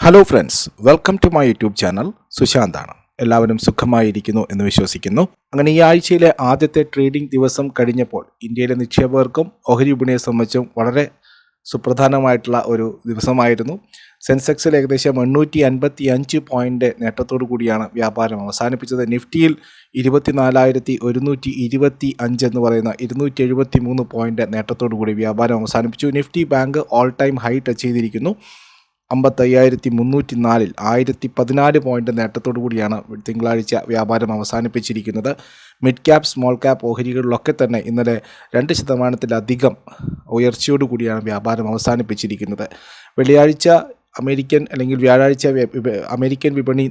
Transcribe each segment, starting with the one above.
Hello friends welcome to my YouTube channel സുശാന്താണ്. എല്ലാവരും സുഖമായിരിക്കുന്നു എന്ന് വിശ്വസിക്കുന്നു. അങ്ങനെ ഈ ആഴ്ചയിലെ ആദ്യത്തെ ട്രേഡിംഗ് ദിവസം കഴിഞ്ഞപ്പോൾ ഇന്ത്യയിലെ നിക്ഷേപകർക്കും ഓഹരി വിപണിയെ സംബന്ധിച്ചും വളരെ സുപ്രധാനമായിട്ടുള്ള ഒരു ദിവസമായിരുന്നു. സെൻസെക്സിൽ ഏകദേശം എണ്ണൂറ്റി അൻപത്തി അഞ്ച് പോയിന്റ് നേട്ടത്തോടു കൂടിയാണ് വ്യാപാരം അവസാനിപ്പിച്ചത്. നിഫ്റ്റിയിൽ ഇരുപത്തിനാലായിരത്തി ഒരുന്നൂറ്റി ഇരുപത്തി അഞ്ച് എന്ന് പറയുന്ന ഇരുന്നൂറ്റി എഴുപത്തി മൂന്ന് പോയിന്റ് നേട്ടത്തോടു കൂടി വ്യാപാരം അവസാനിപ്പിച്ചു. Nifty bank all time high touch ചെയ്തിരിക്കുന്നു. അമ്പത്തയ്യായിരത്തി മുന്നൂറ്റി നാലിൽ ആയിരത്തി പതിനാല് പോയിന്റ് നേട്ടത്തോടു കൂടിയാണ് തിങ്കളാഴ്ച വ്യാപാരം അവസാനിപ്പിച്ചിരിക്കുന്നത്. മിഡ് ക്യാപ് സ്മോൾ ക്യാപ് ഓഹരികളിലൊക്കെ തന്നെ ഇന്നലെ രണ്ട് ശതമാനത്തിലധികം ഉയർച്ചയോടു കൂടിയാണ് വ്യാപാരം അവസാനിപ്പിച്ചിരിക്കുന്നത്. വെള്ളിയാഴ്ച അമേരിക്കൻ അല്ലെങ്കിൽ വ്യാഴാഴ്ച അമേരിക്കൻ വിപണി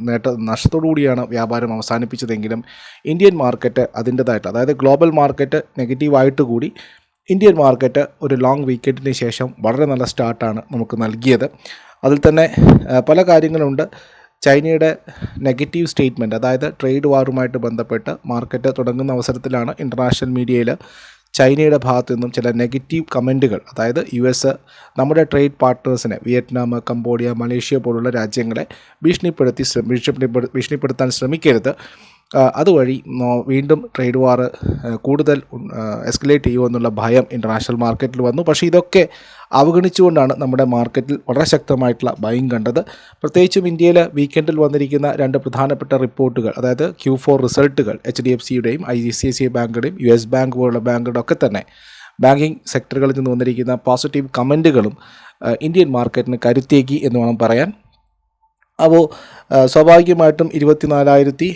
നേട്ട നഷ്ടത്തോടു കൂടിയാണ് വ്യാപാരം അവസാനിപ്പിച്ചതെങ്കിലും ഇന്ത്യൻ മാർക്കറ്റ് അതിന്റെതായിട്ട് അതായത് ഗ്ലോബൽ മാർക്കറ്റ് നെഗറ്റീവായിട്ട് കൂടി ഇന്ത്യൻ മാർക്കറ്റ് ഒരു ലോങ് വീക്കെൻഡിന് ശേഷം വളരെ നല്ല സ്റ്റാർട്ടാണ് നമുക്ക് നൽകിയത്. അതിൽ തന്നെ പല കാര്യങ്ങളുണ്ട്. ചൈനയുടെ നെഗറ്റീവ് സ്റ്റേറ്റ്മെന്റ് അതായത് ട്രേഡ് വാറുമായിട്ട് ബന്ധപ്പെട്ട് മാർക്കറ്റ് തുടങ്ങുന്ന അവസരത്തിലാണ് ഇന്റർനാഷണൽ മീഡിയയിൽ ചൈനയുടെ ഭാഗത്തു നിന്നും ചില നെഗറ്റീവ് കമന്റുകൾ അതായത് യു എസ് നമ്മുടെ ട്രേഡ് പാർട്ട്നേഴ്സിനെ വിയറ്റ്നാം കംബോഡിയ മലേഷ്യ പോലുള്ള രാജ്യങ്ങളെ ഭീഷണിപ്പെടുത്തി ഭീഷണിപ്പെടുത്താൻ ശ്രമിക്കരുത്. അതുവഴി വീണ്ടും ട്രേഡ് വാർ കൂടുതൽ എസ്കലേറ്റ് ചെയ്യുമെന്നുള്ള ഭയം ഇന്റർനാഷണൽ മാർക്കറ്റിൽ വന്നു. പക്ഷേ ഇതൊക്കെ അവഗണിച്ചുകൊണ്ടാണ് നമ്മുടെ മാർക്കറ്റിൽ വളരെ ശക്തമായിട്ടുള്ള ഭയം കണ്ടത്. പ്രത്യേകിച്ചും ഇന്ത്യയിൽ വീക്കെൻഡിൽ വന്നിരിക്കുന്ന രണ്ട് പ്രധാനപ്പെട്ട റിപ്പോർട്ടുകൾ അതായത് ക്യൂ ഫോർ റിസൾട്ടുകൾ എച്ച് ഡി എഫ് സിയുടെയും ഐ സി സി ബാങ്കുടെയും യു എസ് ബാങ്ക് പോലുള്ള ബാങ്കുകളുടെ ഒക്കെ തന്നെ ബാങ്കിങ് സെക്ടറുകളിൽ നിന്ന് വന്നിരിക്കുന്ന പോസിറ്റീവ് കമന്റുകളും ഇന്ത്യൻ മാർക്കറ്റിന് കരുത്തേക്കി എന്ന് വേണം പറയാൻ. അപ്പോൾ സ്വാഭാവികമായിട്ടും ഇരുപത്തിനാലായിരത്തി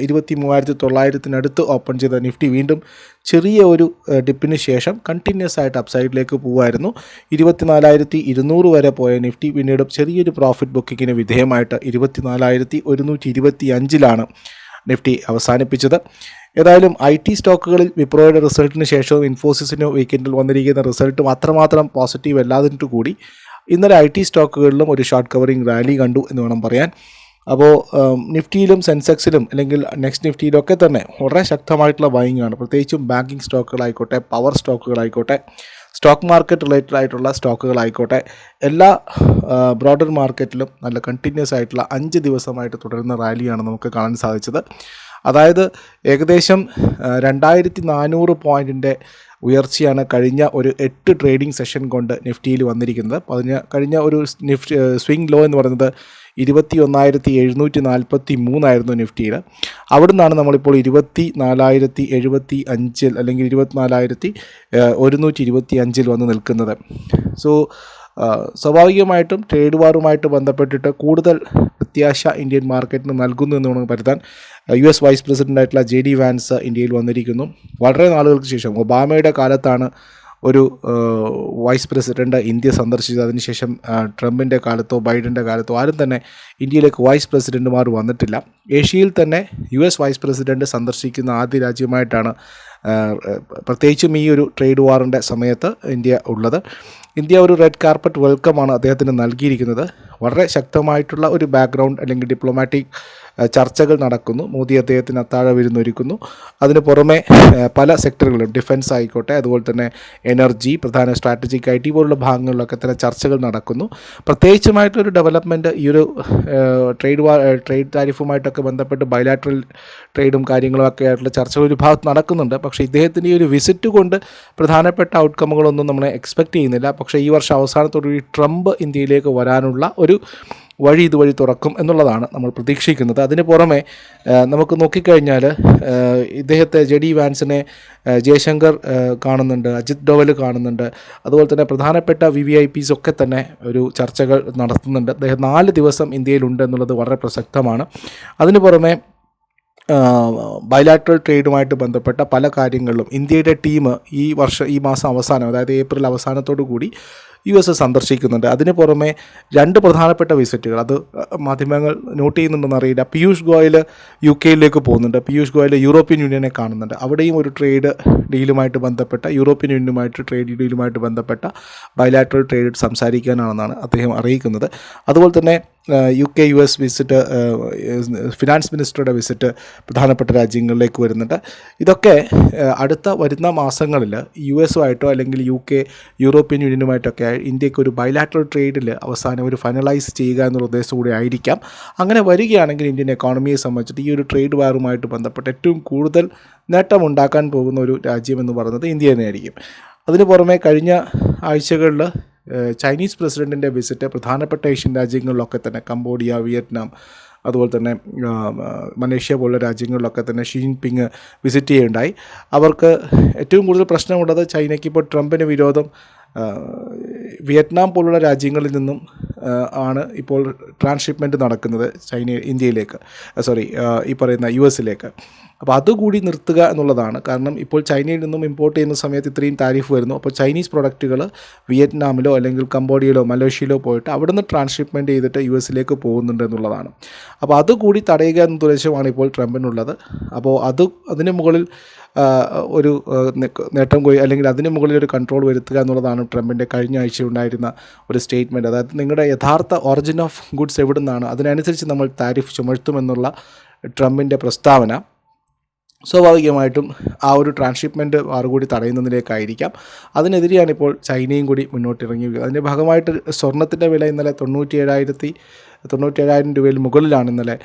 ഇരുപത്തി മൂവായിരത്തി തൊള്ളായിരത്തിനടുത്ത് ഓപ്പൺ ചെയ്ത നിഫ്റ്റി വീണ്ടും ചെറിയ ഒരു ഡിപ്പിന് ശേഷം കണ്ടിന്യൂസ് ആയിട്ട് അപ്സൈഡിലേക്ക് പോകുമായിരുന്നു ഇരുപത്തിനാലായിരത്തി ഇരുന്നൂറ് വരെ പോയ നിഫ്റ്റി പിന്നീട് ചെറിയൊരു പ്രോഫിറ്റ് ബുക്കിങ്ങിന് വിധേയമായിട്ട് ഇരുപത്തിനാലായിരത്തി ഒരുന്നൂറ്റി ഇരുപത്തി അഞ്ചിലാണ് നിഫ്റ്റി അവസാനിപ്പിച്ചത്. ഏതായാലും ഐ ടി സ്റ്റോക്കുകളിൽ വിപ്രോയുടെ റിസൾട്ടിന് ശേഷവും ഇൻഫോസിസിന് വീക്കെൻഡിൽ വന്നിരിക്കുന്ന റിസൾട്ടും അത്രമാത്രം പോസിറ്റീവ് അല്ലാതിട്ട് കൂടി ഇന്നലെ ഐ ടി സ്റ്റോക്കുകളിലും ഒരു ഷോർട്ട് കവറിംഗ് റാലി കണ്ടു എന്ന് വേണം പറയാൻ. അപ്പോൾ നിഫ്റ്റിയിലും സെൻസെക്സിലും അല്ലെങ്കിൽ നെക്സ്റ്റ് നിഫ്റ്റിയിലൊക്കെ തന്നെ വളരെ ശക്തമായിട്ടുള്ള ബൈങ് ആണ്. പ്രത്യേകിച്ചും ബാങ്കിങ് സ്റ്റോക്കുകളായിക്കോട്ടെ പവർ സ്റ്റോക്കുകളായിക്കോട്ടെ സ്റ്റോക്ക് മാർക്കറ്റ് റിലേറ്റഡ് ആയിട്ടുള്ള സ്റ്റോക്കുകളായിക്കോട്ടെ എല്ലാ ബ്രോഡർ മാർക്കറ്റിലും നല്ല കണ്ടിന്യൂസ് ആയിട്ടുള്ള അഞ്ച് ദിവസമായിട്ട് തുടരുന്ന റാലിയാണ് നമുക്ക് കാണാൻ സാധിച്ചത്. അതായത് ഏകദേശം രണ്ടായിരത്തി നാനൂറ് പോയിന്റിന്റെ ഉയർച്ചയാണ് കഴിഞ്ഞ ഒരു എട്ട് ട്രേഡിംഗ് സെഷൻ കൊണ്ട് നിഫ്റ്റിയിൽ വന്നിരിക്കുന്നത്. പതിഞ്ഞ കഴിഞ്ഞ ഒരു നിഫ്റ്റി സ്വിംഗ് ലോ എന്ന് പറയുന്നത് ഇരുപത്തി ഒന്നായിരത്തി എഴുന്നൂറ്റി നാൽപ്പത്തി മൂന്നായിരുന്നു നിഫ്റ്റിയിൽ അവിടെ നിന്നാണ് നമ്മളിപ്പോൾ ഇരുപത്തി നാലായിരത്തി എഴുപത്തി അഞ്ചിൽ അല്ലെങ്കിൽ ഇരുപത്തിനാലായിരത്തി ഒരുന്നൂറ്റി ഇരുപത്തി അഞ്ചിൽ വന്ന് നിൽക്കുന്നത്. സോ സ്വാഭാവികമായിട്ടും ട്രേഡ് വാറുമായിട്ട് ബന്ധപ്പെട്ടിട്ട് കൂടുതൽ പ്രത്യാശ ഇന്ത്യൻ മാർക്കറ്റിന് നൽകുന്നു എന്ന് വേണമെങ്കിൽ പരുത്താൻ യു എസ് വൈസ് പ്രസിഡന്റായിട്ടുള്ള ജെ ഡി വാൻസ് ഇന്ത്യയിൽ വന്നിരിക്കുന്നു. വളരെ നാളുകൾക്ക് ശേഷം ഒബാമയുടെ കാലത്താണ് ഒരു വൈസ് പ്രസിഡന്റ് ഇന്ത്യ സന്ദർശിച്ചത്. അതിനുശേഷം ട്രംപിന്റെ കാലത്തോ ബൈഡന്റെ കാലത്തോ ആരും തന്നെ ഇന്ത്യയിലേക്ക് വൈസ് പ്രസിഡന്റുമാർ വന്നിട്ടില്ല. ഏഷ്യയിൽ തന്നെ യു എസ് വൈസ് പ്രസിഡന്റ് സന്ദർശിക്കുന്ന ആദ്യ രാജ്യമായിട്ടാണ് പ്രത്യേകിച്ചും ഈ ഒരു ട്രേഡ് വാറിന്റെ സമയത്ത് ഇന്ത്യ ഉള്ളത്. ഇന്ത്യ ഒരു റെഡ് കാർപ്പറ്റ് വെൽക്കമാണ് അദ്ദേഹത്തിന് നൽകിയിരിക്കുന്നത്. വളരെ ശക്തമായിട്ടുള്ള ഒരു ബാക്ക്ഗ്രൗണ്ട് അല്ലെങ്കിൽ ഡിപ്ലോമാറ്റിക് ചർച്ചകൾ നടക്കുന്നു. മോദി അദ്ദേഹത്തിന് അത്താഴ വിരുന്നൊരുക്കുന്നു അതിന് പുറമെ പല സെക്ടറുകളിലും ഡിഫൻസ് ആയിക്കോട്ടെ അതുപോലെ തന്നെ എനർജി പ്രധാന സ്ട്രാറ്റജിക് ഐ ടി പോലുള്ള ഭാഗങ്ങളിലൊക്കെ തന്നെ ചർച്ചകൾ നടക്കുന്നു. പ്രത്യേകിച്ചുമായിട്ടൊരു ഡെവലപ്മെന്റ് ഈ ഒരു ട്രേഡ് വാ ട്രേഡ് താരിഫുമായിട്ടൊക്കെ ബന്ധപ്പെട്ട് ബയലാട്രൽ ട്രേഡും കാര്യങ്ങളും ഒക്കെ ആയിട്ടുള്ള ചർച്ചകൾ ഒരു ഭാഗത്ത് നടക്കുന്നുണ്ട്. പക്ഷേ ഇദ്ദേഹത്തിന്റെ ഈ ഒരു വിസിറ്റ് കൊണ്ട് പ്രധാനപ്പെട്ട ഔട്ട്കമ്മുകളൊന്നും നമ്മൾ എക്സ്പെക്റ്റ് ചെയ്യുന്നില്ല. പക്ഷേ ഈ വർഷം അവസാനത്തോടുകൂടി ട്രംപ് ഇന്ത്യയിലേക്ക് വരാനുള്ള ഒരു വഴി ഇതുവഴി തുറക്കും എന്നുള്ളതാണ് നമ്മൾ പ്രതീക്ഷിക്കുന്നത്. അതിന് പുറമെ നമുക്ക് നോക്കിക്കഴിഞ്ഞാൽ ഇദ്ദേഹത്തെ ജെ ഡി വാൻസിനെ ജയശങ്കർ കാണുന്നുണ്ട് അജിത് ഡോവൽ കാണുന്നുണ്ട്. അതുപോലെ തന്നെ പ്രധാനപ്പെട്ട വി വി ഐ പീസ് ഒക്കെ തന്നെ ഒരു ചർച്ചകൾ നടത്തുന്നുണ്ട്. അദ്ദേഹം നാല് ദിവസം ഇന്ത്യയിലുണ്ട് എന്നുള്ളത് വളരെ പ്രസക്തമാണ്. അതിന് പുറമെ ബയലാട്രൽ ട്രേഡുമായിട്ട് ബന്ധപ്പെട്ട പല കാര്യങ്ങളിലും ഇന്ത്യയുടെ ടീം ഈ വർഷം ഈ മാസം അവസാനം അതായത് ഏപ്രിൽ അവസാനത്തോടു കൂടി യു എസ് സന്ദർശിക്കുന്നുണ്ട്. അതിന് പുറമെ രണ്ട് പ്രധാനപ്പെട്ട വിസിറ്റുകൾ. അത് മാധ്യമങ്ങൾ നോട്ട് ചെയ്യുന്നുണ്ടെന്ന് അറിയില്ല. പീയൂഷ് ഗോയൽ യു കെയിലേക്ക് പോകുന്നുണ്ട്. പീയൂഷ് ഗോയൽ യൂറോപ്യൻ യൂണിയനെ കാണുന്നുണ്ട്. അവിടെയും ഒരു ട്രേഡ് ഡീലുമായിട്ട് ബന്ധപ്പെട്ട യൂറോപ്യൻ യൂണിയനുമായിട്ട് ട്രേഡ് ഡീലുമായിട്ട് ബന്ധപ്പെട്ട ബയലാട്രൽ ട്രേഡ് സംസാരിക്കാനാണെന്നാണ് അദ്ദേഹം അറിയിക്കുന്നത്. അതുപോലെ തന്നെ U K U S visit finance മിനിസ്റ്ററുടെ visit പ്രധാനപ്പെട്ട രാജ്യങ്ങളിലേക്ക് വരുന്നുണ്ട്. ഇതൊക്കെ അടുത്ത വരുന്ന മാസങ്ങളിൽ യു എസുമായിട്ടോ അല്ലെങ്കിൽ യു കെ യൂറോപ്യൻ യൂണിയനുമായിട്ടൊക്കെ ഇന്ത്യയ്ക്ക് ഒരു ബൈലാറ്ററൽ ട്രേഡിൽ അവസാനം ഒരു ഫൈനലൈസ് ചെയ്യുക എന്നുള്ള ഉദ്ദേശം കൂടി ആയിരിക്കാം. അങ്ങനെ വരികയാണെങ്കിൽ ഇന്ത്യൻ എക്കോണമിയെ സംബന്ധിച്ചിട്ട് ഈ ഒരു ട്രേഡ് വാറുമായിട്ട് ബന്ധപ്പെട്ട് ഏറ്റവും കൂടുതൽ നേട്ടമുണ്ടാക്കാൻ പോകുന്ന ഒരു രാജ്യമെന്ന് പറയുന്നത് ഇന്ത്യ തന്നെയായിരിക്കും. അതിന് പുറമെ കഴിഞ്ഞ ആഴ്ചകളിൽ ചൈനീസ് പ്രസിഡന്റിന്റെ വിസിറ്റ് പ്രധാനപ്പെട്ട ഏഷ്യൻ രാജ്യങ്ങളിലൊക്കെ തന്നെ കംബോഡിയ വിയറ്റ്നാം അതുപോലെ തന്നെ മലേഷ്യ പോലുള്ള രാജ്യങ്ങളിലൊക്കെ തന്നെ ഷീ പിങ് വിസിറ്റ് ചെയ്യുകയുണ്ടായി. അവർക്ക് ഏറ്റവും കൂടുതൽ പ്രശ്നമുള്ളത് ചൈനയ്ക്ക് ഇപ്പോൾ ട്രംപിന് വിരോധം വിയറ്റ്നാം പോലുള്ള രാജ്യങ്ങളിൽ നിന്നും ആണ് ഇപ്പോൾ ട്രാൻസ്ഷിപ്മെന്റ് നടക്കുന്നത് ചൈന ഇന്ത്യയിലേക്ക് സോറി ഈ പറയുന്ന യു എസിലേക്ക്. അപ്പോൾ അതുകൂടി നിർത്തുക എന്നുള്ളതാണ്. കാരണം ഇപ്പോൾ ചൈനയിൽ നിന്നും ഇമ്പോർട്ട് ചെയ്യുന്ന സമയത്ത് ഇത്രയും താരിഫ് വരുന്നു. അപ്പോൾ ചൈനീസ് പ്രൊഡക്റ്റുകൾ വിയറ്റ്നാമിലോ അല്ലെങ്കിൽ കംബോഡിയയിലോ മലേഷ്യയിലോ പോയിട്ട് അവിടെ നിന്ന് ട്രാൻസ്ഷിപ്മെന്റ് ചെയ്തിട്ട് യു എസിലേക്ക് പോകുന്നുണ്ട് എന്നുള്ളതാണ്. അപ്പോൾ അതുകൂടി തടയുക എന്ന ഉദ്ദേശമാണ് ഇപ്പോൾ ട്രംപിനുള്ളത്. അപ്പോൾ അത് അതിന് മുകളിൽ ഒരു നേട്ടം കൊയ്യുക അല്ലെങ്കിൽ അതിന് മുകളിൽ ഒരു കൺട്രോൾ വരുത്തുക എന്നുള്ളതാണ് ട്രംപിന്റെ കഴിഞ്ഞ ആഴ്ച ഉണ്ടായിരുന്ന ഒരു സ്റ്റേറ്റ്മെന്റ് അതായത് നിങ്ങളുടെ യഥാർത്ഥ ഒറിജിൻ ഓഫ് ഗുഡ്സ് എവിടെ നിന്നാണ് അതിനനുസരിച്ച് നമ്മൾ താരിഫ് ചുമഴ്ത്തുമെന്നുള്ള ട്രംപിന്റെ പ്രസ്താവന. സ്വാഭാവികമായിട്ടും ആ ഒരു ട്രാൻസ്ഷിപ്മെന്റ് കൂടി തടയുന്നതിലേക്കായിരിക്കാം. അതിനെതിരെയാണ് ഇപ്പോൾ ചൈനയും കൂടി മുന്നോട്ടിറങ്ങി അതിന്റെ ഭാഗമായിട്ട് സ്വർണത്തിന്റെ വില ഇന്നലെ തൊണ്ണൂറ്റി ഏഴായിരത്തി തൊണ്ണൂറ്റി ഏഴായിരം രൂപയിൽ മുകളിലാണ് ഇന്നലെ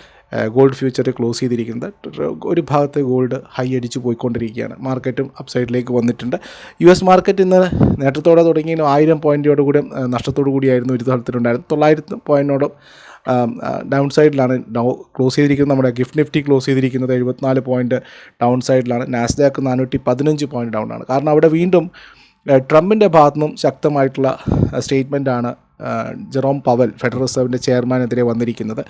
ഗോൾഡ് ഫ്യൂച്ചർ ക്ലോസ് ചെയ്തിരിക്കുന്നത്. ഒരു ഭാഗത്ത് ഗോൾഡ് ഹൈ അടിച്ച് പോയിക്കൊണ്ടിരിക്കുകയാണ്. മാർക്കറ്റും അപ്സൈഡിലേക്ക് വന്നിട്ടുണ്ട്. യു എസ് മാർക്കറ്റ് ഇന്ന് നേട്ടത്തോടെ തുടങ്ങിയാലും ആയിരം പോയിന്റോട് കൂടെ നഷ്ടത്തോടു കൂടിയായിരുന്നു ഒരു തലത്തിലുണ്ടായിരുന്നത് തൊള്ളായിരത്തി പോയിന്റോടും ഡൗൺ സൈഡിലാണ് ഡൗ ക്ലോസ് ചെയ്തിരിക്കുന്നത്. നമ്മുടെ ഗിഫ്റ്റ് നിഫ്റ്റി ക്ലോസ് ചെയ്തിരിക്കുന്നത് എഴുപത്തിനാല് പോയിന്റ് ഡൗൺ സൈഡിലാണ് നാസ്ഡാക്ക് നാനൂറ്റി പതിനഞ്ച് പോയിന്റ് ഡൗൺ ആണ്. കാരണം അവിടെ വീണ്ടും ട്രംപിന്റെ ഭാഗത്തു നിന്നും ശക്തമായിട്ടുള്ള സ്റ്റേറ്റ്മെന്റാണ് ജെറോം പവൽ ഫെഡറൽ റിസർവിന്റെ ചെയർമാനെതിരെ വന്നിരിക്കുന്നത്.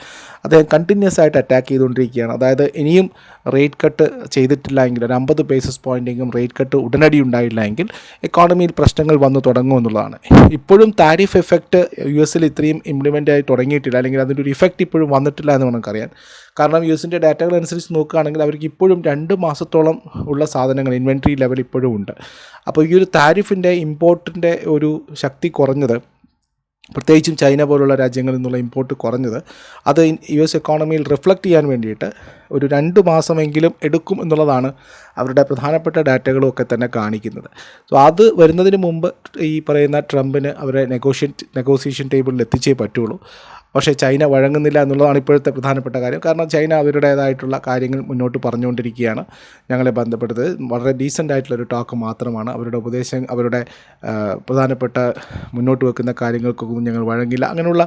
അദ്ദേഹം കണ്ടിന്യൂസ് ആയിട്ട് അറ്റാക്ക് ചെയ്തുകൊണ്ടിരിക്കുകയാണ്. അതായത് ഇനിയും റേറ്റ് കട്ട് ചെയ്തിട്ടില്ല എങ്കിൽ ഒരു അമ്പത് ബേസിസ് പോയിന്റെങ്കിലും റേറ്റ് കട്ട് ഉടനടി ഉണ്ടായില്ല എങ്കിൽ എക്കോണമിയിൽ പ്രശ്നങ്ങൾ വന്നു തുടങ്ങും എന്നുള്ളതാണ്. ഇപ്പോഴും താരിഫ് എഫക്റ്റ് യു എസിൽ ഇത്രയും ഇംപ്ലിമെന്റ് ആയി തുടങ്ങിയിട്ടില്ല. അല്ലെങ്കിൽ അതിന്റെ ഒരു ഇഫക്റ്റ് ഇപ്പോഴും വന്നിട്ടില്ല എന്ന് നമുക്കറിയാം. കാരണം യു എസിന്റെ ഡാറ്റകൾ അനുസരിച്ച് നോക്കുകയാണെങ്കിൽ അവർക്ക് ഇപ്പോഴും രണ്ട് മാസത്തോളം ഉള്ള സാധനങ്ങൾ ഇൻവെൻട്രി ലെവൽ ഇപ്പോഴും ഉണ്ട്. അപ്പോൾ ഈ ഒരു താരിഫിന്റെ ഇമ്പോർട്ടിന്റെ ഒരു ശക്തി കുറഞ്ഞത് പ്രത്യേകിച്ചും ചൈന പോലുള്ള രാജ്യങ്ങളിൽ നിന്നുള്ള ഇമ്പോർട്ട് കുറഞ്ഞത്. അത് യു എസ് എക്കോണമിയിൽ റിഫ്ലക്റ്റ് ചെയ്യാൻ വേണ്ടിയിട്ട് ഒരു രണ്ട് മാസമെങ്കിലും എടുക്കും എന്നുള്ളതാണ് അവരുടെ പ്രധാനപ്പെട്ട ഡാറ്റകളും ഒക്കെ തന്നെ കാണിക്കുന്നത്. സോ അത് വരുന്നതിന് മുമ്പ് ഈ പറയുന്ന ട്രംപിന് അവരെ നെഗോഷിയേറ്റ് നെഗോസിയേഷൻ ടേബിളിൽ എത്തിച്ചേ പറ്റുള്ളൂ. പക്ഷേ ചൈന വഴങ്ങുന്നില്ല എന്നുള്ളതാണ് ഇപ്പോഴത്തെ പ്രധാനപ്പെട്ട കാര്യം. കാരണം ചൈന അവരുടേതായിട്ടുള്ള കാര്യങ്ങൾ മുന്നോട്ട് പറഞ്ഞുകൊണ്ടിരിക്കുകയാണ് ഞങ്ങളെ ബന്ധപ്പെട്ടത് വളരെ ഡീസന്റ് ആയിട്ടുള്ളൊരു ടോക്ക് മാത്രമാണ്. അവരുടെ ഉപദേശം അവരുടെ പ്രധാനപ്പെട്ട മുന്നോട്ട് വെക്കുന്ന കാര്യങ്ങൾക്കൊന്നും ഞങ്ങൾ വഴങ്ങില്ല. അങ്ങനെയുള്ള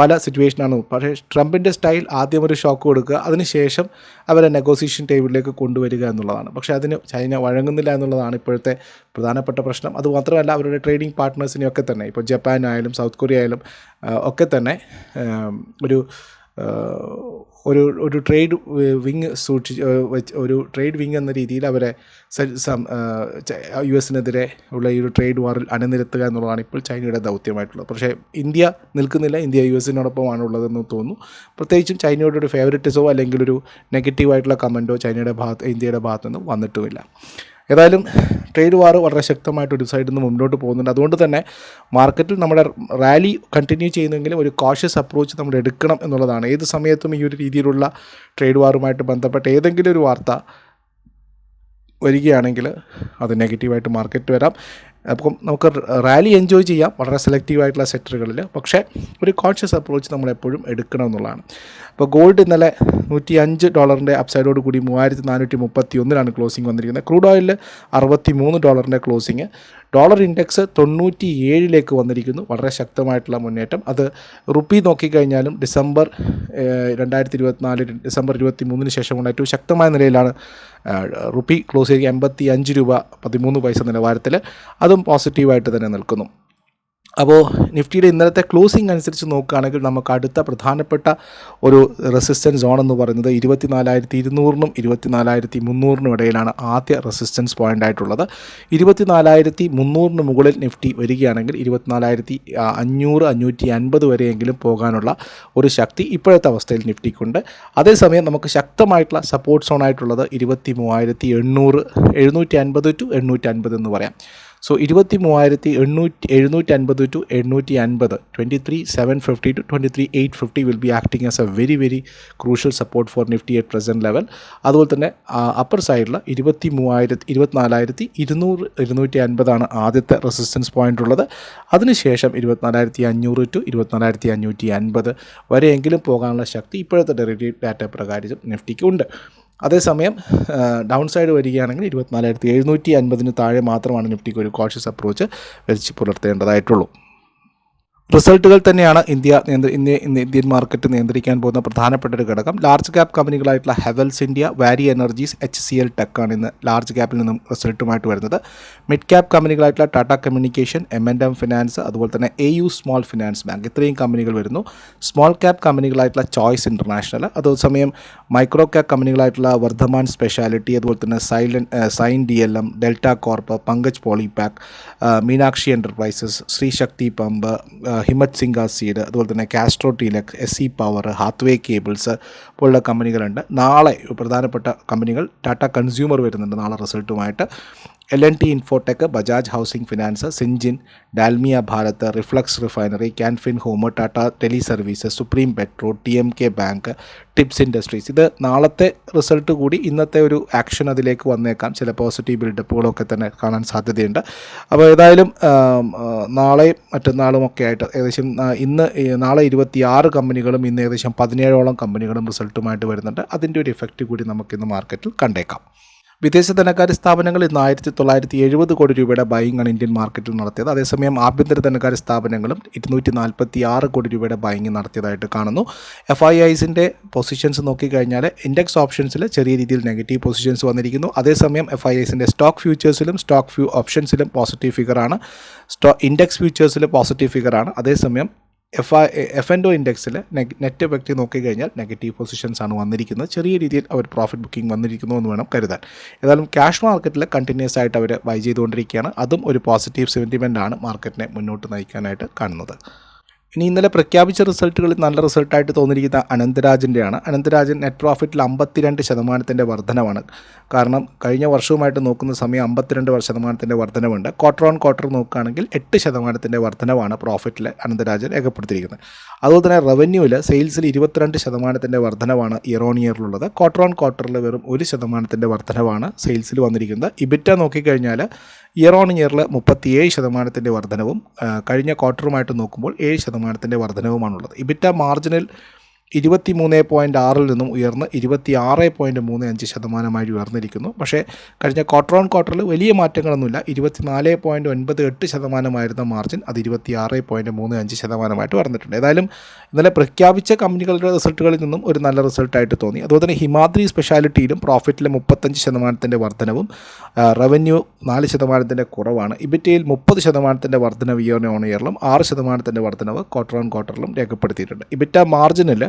പല സിറ്റുവേഷനാണ് പക്ഷേ ട്രംപിന്റെ സ്റ്റൈൽ ആദ്യം ഒരു ഷോക്ക് കൊടുക്കുക അതിനുശേഷം അവരെ നെഗോസിയേഷൻ ടേബിളിലേക്ക് കൊണ്ടുവരിക എന്നുള്ളതാണ്. പക്ഷേ അതിന് ചൈന വഴങ്ങുന്നില്ല എന്നുള്ളതാണ് ഇപ്പോഴത്തെ പ്രധാനപ്പെട്ട പ്രശ്നം. അതുമാത്രമല്ല അവരുടെ ട്രേഡിംഗ് പാർട്ട്നേഴ്സിനെയൊക്കെ തന്നെ ഇപ്പോൾ ജപ്പാൻ ആയാലും സൗത്ത് കൊറിയ ആയാലും ഒക്കെ തന്നെ ഒരു ഒരു ഒരു ട്രേഡ് വിങ് സൂക്ഷിച്ച് ഒരു ട്രേഡ് വിങ് എന്ന രീതിയിൽ അവരെ യു എസിനെതിരെ ഉള്ള ഈ ഒരു ട്രേഡ് വാറിൽ അണിനിരത്തുക എന്നുള്ളതാണ് ഇപ്പോൾ ചൈനയുടെ ദൗത്യമായിട്ടുള്ളത്. പക്ഷേ ഇന്ത്യ നിൽക്കുന്നില്ല. ഇന്ത്യ യു എസിനോടൊപ്പമാണ് ഉള്ളതെന്ന് തോന്നുന്നു. പ്രത്യേകിച്ചും ചൈനയുടെ ഒരു ഫേവററ്റിസോ അല്ലെങ്കിൽ ഒരു നെഗറ്റീവായിട്ടുള്ള കമന്റോ ചൈനയുടെ ഭാഗത്ത് ഇന്ത്യയുടെ ഭാഗത്തു നിന്നും വന്നിട്ടുമില്ല. ഏതായാലും ട്രേഡ് വാർ വളരെ ശക്തമായിട്ട് ഒരു സൈഡിൽ നിന്ന് മുന്നോട്ട് പോകുന്നുണ്ട്. അതുകൊണ്ട് തന്നെ മാർക്കറ്റിൽ നമ്മുടെ റാലി കണ്ടിന്യൂ ചെയ്യുന്നെങ്കിലും ഒരു കോഷ്യസ് അപ്രോച്ച് നമ്മൾ എടുക്കണം എന്നുള്ളതാണ്. ഏത് സമയത്തും ഈ ഒരു രീതിയിലുള്ള ട്രേഡ് വാറുമായിട്ട് ബന്ധപ്പെട്ട ഏതെങ്കിലും ഒരു വാർത്ത വരികയാണെങ്കിൽ അത് നെഗറ്റീവായിട്ട് മാർക്കറ്റ് വരാം. അപ്പം നമുക്ക് റാലി എൻജോയ് ചെയ്യാം. വളരെ സെലക്റ്റീവായിട്ടുള്ള സെക്ടറുകളിൽ പക്ഷേ ഒരു കോൺഷ്യസ് അപ്രോച്ച് നമ്മൾ എപ്പോഴും എടുക്കണം എന്നുള്ളതാണ്. അപ്പോൾ ഗോൾഡ് ഇന്നലെ നൂറ്റി അഞ്ച് ഡോളറിന്റെ അപ്സൈഡോട് കൂടി മൂവായിരത്തി നാനൂറ്റി മുപ്പത്തി ഒന്നിലാണ് ക്ലോസിംഗ് വന്നിരിക്കുന്നത്. ക്രൂഡ് ഓയിലിൽ അറുപത്തി മൂന്ന് ഡോളറിന്റെ ക്ലോസിങ് ഡോളർ ഇൻഡെക്സ് തൊണ്ണൂറ്റി ഏഴിലേക്ക് വന്നിരിക്കുന്നു. വളരെ ശക്തമായിട്ടുള്ള മുന്നേറ്റം. അത് റുപ്പി നോക്കിക്കഴിഞ്ഞാലും ഡിസംബർ രണ്ടായിരത്തി ഇരുപത്തിനാല് ഡിസംബർ ഇരുപത്തി മൂന്നിന് ശേഷമുള്ള ഏറ്റവും ശക്തമായ നിലയിലാണ് റുപ്പി ക്ലോസ് ചെയ്യുക എൺപത്തി അഞ്ച് രൂപ പതിമൂന്ന് പൈസ നിലവാരത്തിൽ അതും പോസിറ്റീവായിട്ട് തന്നെ നിൽക്കുന്നു. അപ്പോൾ നിഫ്റ്റിയുടെ ഇന്നലത്തെ ക്ലോസിംഗ് അനുസരിച്ച് നോക്കുകയാണെങ്കിൽ നമുക്ക് അടുത്ത പ്രധാനപ്പെട്ട ഒരു റെസിസ്റ്റൻസ് സോൺ എന്ന് പറയുന്നത് ഇരുപത്തിനാലായിരത്തി ഇരുന്നൂറിനും ഇരുപത്തിനാലായിരത്തി മുന്നൂറിനും ഇടയിലാണ് ആദ്യ റെസിസ്റ്റൻസ് പോയിന്റ് ആയിട്ടുള്ളത്. ഇരുപത്തിനാലായിരത്തി മുന്നൂറിന് മുകളിൽ നിഫ്റ്റി വരികയാണെങ്കിൽ ഇരുപത്തിനാലായിരത്തി അഞ്ഞൂറ് അഞ്ഞൂറ്റി അൻപത് വരെയെങ്കിലും പോകാനുള്ള ഒരു ശക്തി ഇപ്പോഴത്തെ അവസ്ഥയിൽ നിഫ്റ്റിക്കുണ്ട്. അതേസമയം നമുക്ക് ശക്തമായിട്ടുള്ള സപ്പോർട്ട് സോൺ ആയിട്ടുള്ളത് ഇരുപത്തി മൂവായിരത്തി എണ്ണൂറ് എഴുന്നൂറ്റി അൻപത് ടു എണ്ണൂറ്റി അൻപത് എന്ന് പറയാം. സോ ഇരുപത്തി മൂവായിരത്തി എണ്ണൂറ്റി എഴുന്നൂറ്റി അൻപത് ടു എണ്ണൂറ്റി അൻപത്. Twenty three seven fifty two twenty three eight fifty will be acting as a very very crucial support for Nifty at present level അതുപോലെ തന്നെ അപ്പർ സൈഡിൽ ഇരുപത്തി മൂവായിരത്തി ഇരുപത്തിനാലായിരത്തി ഇരുന്നൂറ് ഇരുന്നൂറ്റി അൻപതാണ് ആദ്യത്തെ റെസിസ്റ്റൻസ് പോയിന്റ് ഉള്ളത്. അതിനുശേഷം ഇരുപത്തിനാലായിരത്തി അഞ്ഞൂറ് ടു ഇരുപത്തിനാലായിരത്തി അഞ്ഞൂറ്റി അൻപത് വരെയെങ്കിലും പോകാനുള്ള ശക്തി ഇപ്പോഴത്തെ ഡെറിവേറ്റീവ് ഡാറ്റ പ്രകാരം നിഫ്റ്റിക്ക് ഉണ്ട്. അതേസമയം ഡൗൺ സൈഡ് വരികയാണെങ്കിൽ ഇരുപത്തിനാലായിരത്തി എഴുന്നൂറ്റി അൻപതിന് താഴെ മാത്രമാണ് നിഫ്റ്റിക്ക് ഒരു കോഷ്യസ് അപ്രോച്ച് വെച്ച് പുലർത്തേണ്ടതായിട്ടുള്ളൂ. റിസൾട്ടുകൾ തന്നെയാണ് ഇന്ത്യ ഇന്ത്യൻ മാർക്കറ്റ് നിയന്ത്രിക്കാൻ പോകുന്ന പ്രധാനപ്പെട്ട ഒരു ഘടകം. Large cap കമ്പനികളായിട്ടുള്ള Havells India Waaree energies H C L tech ആണ് ഇന്ന് ലാർജ് ക്യാപ്പിൽ നിന്നും റിസൾട്ടുമായിട്ട് വരുന്നത്. Mid cap കമ്പനികളായിട്ടുള്ള Tata communication M N M finance അതുപോലെ തന്നെ A U small finance bank ഇത്രയും കമ്പനികൾ വരുന്നു. സ്മോൾ ക്യാപ് കമ്പനികളായിട്ടുള്ള ചോയ്സ് ഇന്റർനാഷണൽ അതേസമയം മൈക്രോ ക്യാപ് കമ്പനികളായിട്ടുള്ള വർദ്ധമാൻ സ്പെഷ്യാലിറ്റി അതുപോലെ തന്നെ സൈലൻ sign D L M delta corp Pankaj polypack Meenakshi enterprises Shrishakti pump Himatsingka seed അതുപോലെ തന്നെ Castro ടീലക് S C power Hathway cables പോലുള്ള കമ്പനികളുണ്ട്. നാളെ പ്രധാനപ്പെട്ട കമ്പനികൾ ടാറ്റ കൺസ്യൂമർ വരുന്നുണ്ട്. നാളെ റിസൾട്ടുമായിട്ട് L N T infotech Bajaj housing finance Syngene Dalmia Bharat reflex refinery Canfin home Tata tele services supreme petro T M K bank tips industries ഇത് നാളത്തെ result കൂടി ഇന്നത്തെ ഒരു ആക്ഷൻ അതിലേക്ക് വന്നേക്കാം. ചില പോസിറ്റീവ് ബിൽഡപ്പുകളൊക്കെ തന്നെ കാണാൻ സാധ്യതയുണ്ട്. അപ്പോൾ ഏതായാലും നാളെയും മറ്റന്നാളും ഒക്കെ ആയിട്ട് ഏകദേശം ഇന്ന് നാളെ ഇരുപത്തിയാറ് കമ്പനികളും ഇന്ന് ഏകദേശം പതിനേഴോളം കമ്പനികളും റിസൾട്ടുമായിട്ട് വരുന്നുണ്ട്. അതിന്റെ ഒരു ഇഫക്റ്റ് കൂടി നമുക്കിന്ന് മാർക്കറ്റിൽ കണ്ടേക്കാം. വിദേശ ധനകാര്യ സ്ഥാപനങ്ങൾ ഇന്ന് ആയിരത്തി തൊള്ളായിരത്തി എഴുപത് കോടി രൂപയുടെ ബൈങ് ആണ് ഇന്ത്യൻ മാർക്കറ്റിൽ നടത്തിയത്. അതേസമയം ആഭ്യന്തര ധനകാര്യ സ്ഥാപനങ്ങളും ഇരുന്നൂറ്റി നാൽപ്പത്തി ആറ് കോടി രൂപയുടെ ബൈങ് നടത്തിയതായിട്ട് കാണുന്നു. എഫ് ഐ ഐസിന്റെ പൊസിഷൻസ് നോക്കിക്കഴിഞ്ഞാൽ ഇൻഡെക്സ് ഓപ്ഷൻസിൽ ചെറിയ രീതിയിൽ നെഗറ്റീവ് പൊസിഷൻസ് വന്നിരിക്കുന്നു. അതേസമയം എഫ് ഐ ഐസിന്റെ സ്റ്റോക്ക് ഫ്യൂച്ചേഴ്സിലും സ്റ്റോക്ക് ഫ്യൂ ഓപ്ഷൻസിലും പോസിറ്റീവ് ഫിഗറാണ് സ്റ്റോ ഇൻഡെക്സ് ഫ്യൂച്ചേഴ്സിൽ പോസിറ്റീവ് ഫിഗറാണ് അതേസമയം F I F endo O ഇൻഡെക്സിൽ നെറ്റ് എഫക്റ്റ് നോക്കിക്കഴിഞ്ഞാൽ നെഗറ്റീവ് പൊസിഷൻസ് ആണ് വന്നിരിക്കുന്നത്. ചെറിയ രീതിയിൽ അവർ പ്രോഫിറ്റ് ബുക്കിംഗ് വന്നിരിക്കുന്നു എന്ന് വേണം കരുതാൻ. ഏതായാലും ക്യാഷ് മാർക്കറ്റിൽ കണ്ടിന്യൂസ് ആയിട്ട് അവർ ബൈ ചെയ്തുകൊണ്ടിരിക്കുകയാണ്. അതും ഒരു പോസിറ്റീവ് സെന്റിമെന്റ് ആണ് മാർക്കറ്റിനെ മുന്നോട്ട് നയിക്കാനായിട്ട് കാണുന്നത്. ഇനി ഇന്നലെ പ്രഖ്യാപിച്ച റിസൾട്ടുകളിൽ നല്ല റിസൾട്ടായിട്ട് തോന്നിയിരിക്കുന്ന അനന്തരാജിന്റെയാണ്. അനന്തരാജൻ നെറ്റ് പ്രോഫിറ്റിൽ അമ്പത്തിരണ്ട് ശതമാനത്തിന്റെ വർധനവാണ്. കാരണം കഴിഞ്ഞ വർഷവുമായിട്ട് നോക്കുന്ന സമയം അമ്പത്തിരണ്ട് ശതമാനത്തിന്റെ വർധനവുണ്ട്. ക്വാർട്ടർ ഓൺ ക്വാർട്ടർ നോക്കുകയാണെങ്കിൽ എട്ട് ശതമാനത്തിന്റെ വർധനവാണ് പ്രോഫിറ്റിൽ അനന്തരാജൻ രേഖപ്പെടുത്തിയിരിക്കുന്നത്. അതുപോലെ തന്നെ റവന്യൂവിൽ സെയിൽസിൽ ഇരുപത്തിരണ്ട് ശതമാനത്തിന്റെ വർധനവാണ് ഇയർ ഓൺ ഇയറിലുള്ളത് ക്വാർട്ടർ ഓൺ ക്വാർട്ടറിൽ വെറും ഒരു ശതമാനത്തിന്റെ വർധനവാണ് സെയിൽസിൽ വന്നിരിക്കുന്നത്. ഇബിറ്റ നോക്കിക്കഴിഞ്ഞാൽ ഇയർ ഓൺ ഇയറിൽ മുപ്പത്തിയേഴ് ശതമാനത്തിന്റെ വർധനവും കഴിഞ്ഞ ക്വാർട്ടറുമായിട്ട് നോക്കുമ്പോൾ ഏഴ് ശതമാനത്തിന്റെ വർധനവുമാണുള്ളത്. ഇബിറ്റ മാർജിനൽ ഇരുപത്തി മൂന്ന് പോയിന്റ് ആറിൽ നിന്നും ഉയർന്ന് ഇരുപത്തി ആറ് പോയിന്റ് മൂന്ന് അഞ്ച് ശതമാനമായി ഉയർന്നിരിക്കുന്നു. പക്ഷേ കഴിഞ്ഞ ക്വാർട്ടർ ഓൺ ക്വാർട്ടറിൽ വലിയ മാറ്റങ്ങളൊന്നുമില്ല. ഇരുപത്തിനാല് പോയിന്റ് ഒൻപത് എട്ട് ശതമാനമായിരുന്ന മാർജിൻ അത് ഇരുപത്തി ആറ് പോയിന്റ് മൂന്ന് അഞ്ച് ശതമാനമായിട്ട് വന്നിട്ടുണ്ട് ഏതായാലും ഇന്നലെ പ്രഖ്യാപിച്ച കമ്പനികളുടെ റിസൾട്ടുകളിൽ നിന്നും ഒരു നല്ല റിസൾട്ടായിട്ട് തോന്നി. അതുപോലെ തന്നെ ഹിമാദ്രി സ്പെഷ്യാലിറ്റിയിലും പ്രോഫിറ്റിൽ മുപ്പത്തഞ്ച് ശതമാനത്തിന്റെ വർധനവും റവന്യൂ നാല് ശതമാനത്തിന്റെ കുറവാണ്. ഇബിറ്റയിൽ മുപ്പത് ശതമാനത്തിന്റെ വർധനവ് ഇയർ ഓൺ ഇയറിലും ആറ് ശതമാനത്തിന്റെ വർധനവ് ക്വാർട്ടർ ഓൺ ക്വാർട്ടറിലും രേഖപ്പെടുത്തിയിട്ടുണ്ട്. ഇബിറ്റ മാർജിനിൽ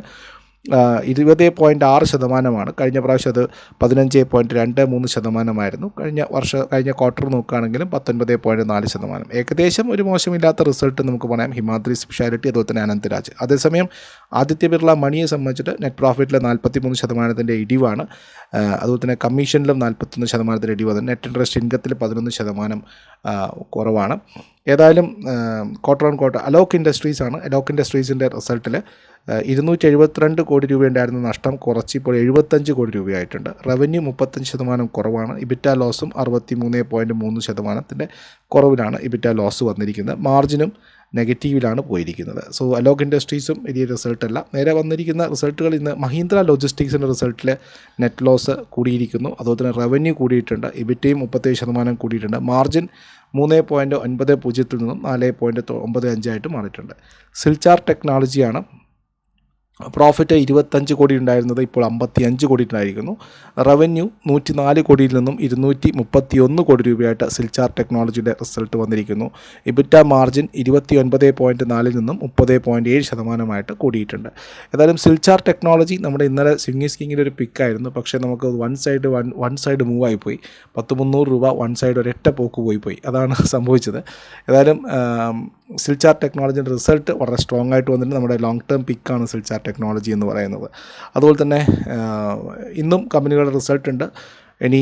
ഇരുപത് പോയിന്റ് ആറ് ശതമാനമാണ്. കഴിഞ്ഞ പ്രാവശ്യം അത് പതിനഞ്ച് പോയിന്റ് രണ്ട് മൂന്ന് ശതമാനമായിരുന്നു. കഴിഞ്ഞ വർഷം കഴിഞ്ഞ ക്വാർട്ടർ നോക്കുകയാണെങ്കിലും പത്തൊൻപത് പോയിന്റ് നാല് ശതമാനം. ഏകദേശം ഒരു മോശമില്ലാത്ത റിസൾട്ട് നമുക്ക് പറയാം. ഹിമാദ്രി സ്പെഷ്യാലിറ്റി അതുപോലെ തന്നെ അനന്തരാജ് അതേസമയം ആദിത്യ ബിർള മണിയെ സംബന്ധിച്ചിട്ട് നെറ്റ് പ്രോഫിറ്റിലെ നാൽപ്പത്തി മൂന്ന് ശതമാനത്തിന്റെ ഇടിവാണ്. അതുപോലെ തന്നെ കമ്മീഷനിലും നാൽപ്പത്തൊന്ന് ശതമാനത്തിന്റെ ഇടിവ് വന്നു. നെറ്റ് ഇൻട്രസ്റ്റ് ഇൻകത്തിൽ പതിനൊന്ന് ശതമാനം കുറവാണ്. ഏതായാലും quarter on quarter Alok industries ആണ്. അലോക്ക് ഇൻഡസ്ട്രീസിന്റെ റിസൾട്ടിൽ ഇരുന്നൂറ്റി എഴുപത്തിരണ്ട് കോടി രൂപയുണ്ടായിരുന്ന നഷ്ടം കുറച്ച് ഇപ്പോൾ എഴുപത്തഞ്ച് കോടി രൂപയായിട്ടുണ്ട്. റവന്യൂ മുപ്പത്തഞ്ച് ശതമാനം കുറവാണ്. ഇബിറ്റ ലോസും അറുപത്തി മൂന്ന് പോയിന്റ് മൂന്ന് ശതമാനത്തിന്റെ കുറവിലാണ് ഇബിറ്റ ലോസ് വന്നിരിക്കുന്നത്. മാർജിനും നെഗറ്റീവിലാണ് പോയിരിക്കുന്നത്. സോ അലോക് ഇൻഡസ്ട്രീസും വലിയ റിസൾട്ടല്ല നേരെ വന്നിരിക്കുന്ന റിസൾട്ടുകൾ ഇന്ന് മഹീന്ദ്ര ലോജിസ്റ്റിക്സിന്റെ റിസൾട്ടിൽ നെറ്റ് ലോസ് കൂടിയിരിക്കുന്നു. അതുപോലെ തന്നെ റവന്യൂ കൂടിയിട്ടുണ്ട്. ഇബിറ്റയും മുപ്പത്തേഴ് ശതമാനം കൂടിയിട്ടുണ്ട്. മാർജിൻ മൂന്ന് പോയിന്റ് ഒൻപത് പൂജ്യത്തിൽ നിന്നും നാല് പോയിന്റ് ഒമ്പത് അഞ്ചായിട്ട് മാറിയിട്ടുണ്ട്. സിൽചാർ ടെക്നോളജിയാണ് പ്രോഫിറ്റ് ഇരുപത്തഞ്ച് കോടി ഉണ്ടായിരുന്നത് ഇപ്പോൾ അമ്പത്തി അഞ്ച് കോടി ഉണ്ടായിരിക്കുന്നു റവന്യൂ നൂറ്റി നാല് കോടിയിൽ നിന്നും ഇരുന്നൂറ്റി മുപ്പത്തി ഒന്ന് കോടി രൂപയായിട്ട് സിൽച്ചാർ ടെക്നോളജിയുടെ റിസൾട്ട് വന്നിരിക്കുന്നു. ഇബിറ്റ മാർജിൻ ഇരുപത്തി ഒൻപത് പോയിന്റ് നാലിൽ നിന്നും മുപ്പത് പോയിന്റ് ഏഴ് ശതമാനമായിട്ട് കൂടിയിട്ടുണ്ട്. ഏതായാലും സിൽച്ചാർ ടെക്നോളജി നമ്മുടെ ഇന്നലെ സ്വിംഗി സ്കിങ്ങിന്റെ ഒരു പിക്കായിരുന്നു പക്ഷേ നമുക്ക് one side one one side move ആയിപ്പോയി. പത്ത് മുന്നൂറ് രൂപ വൺ സൈഡ് ഒരൊറ്റ പോക്ക് പോയി പോയി അതാണ് സംഭവിച്ചത്. ഏതായാലും സിൽച്ചാർ ടെക്നോളജിയുടെ റിസൾട്ട് വളരെ സ്ട്രോങ് ആയിട്ട് വന്നിട്ടുണ്ട്. നമ്മുടെ ലോങ് ടേം പിക്കാണ് സിൽച്ചാർ ടെക്നോളജി എന്ന് പറയുന്നത്. അതുപോലെ തന്നെ ഇന്നും കമ്പനികളുടെ റിസൾട്ട് ഉണ്ട്. ഇനി